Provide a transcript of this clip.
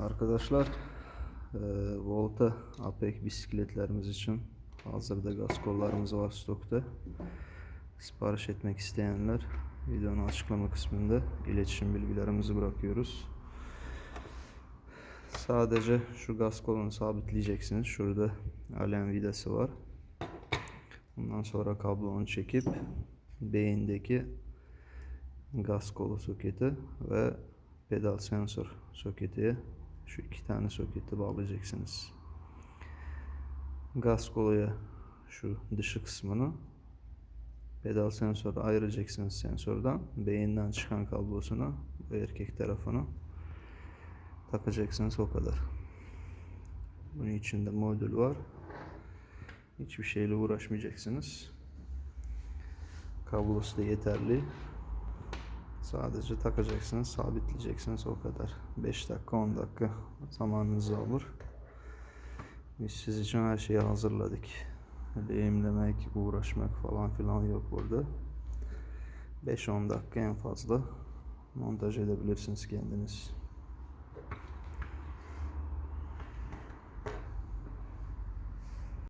Arkadaşlar eee, Volta Apek bisikletlerimiz için hazırda gaz kollarımız var stokta. Sipariş etmek isteyenler videonun açıklama kısmında iletişim bilgilerimizi bırakıyoruz. Sadece şu gaz kolunu sabitleyeceksiniz. Şurada alem vidası var. Ondan sonra kablonu çekip beyindeki gaz kolu soketi ve pedal sensör soketi şu iki tane soketi bağlayacaksınız. Gaz koluya şu dışı kısmını pedal sensörü ayıracaksınız sensörden beyinden çıkan kablosunu bu erkek tarafını takacaksınız o kadar. Bunun içinde modül var. Hiçbir şeyle uğraşmayacaksınız. Kablosu da yeterli. Sadece takacaksınız, sabitleyeceksiniz o kadar. 5 dakika, 10 dakika zamanınız alır. Biz siz için her şeyi hazırladık. Öyle eğimlemek, uğraşmak falan filan yok burada. 5-10 dakika en fazla montaj edebilirsiniz kendiniz.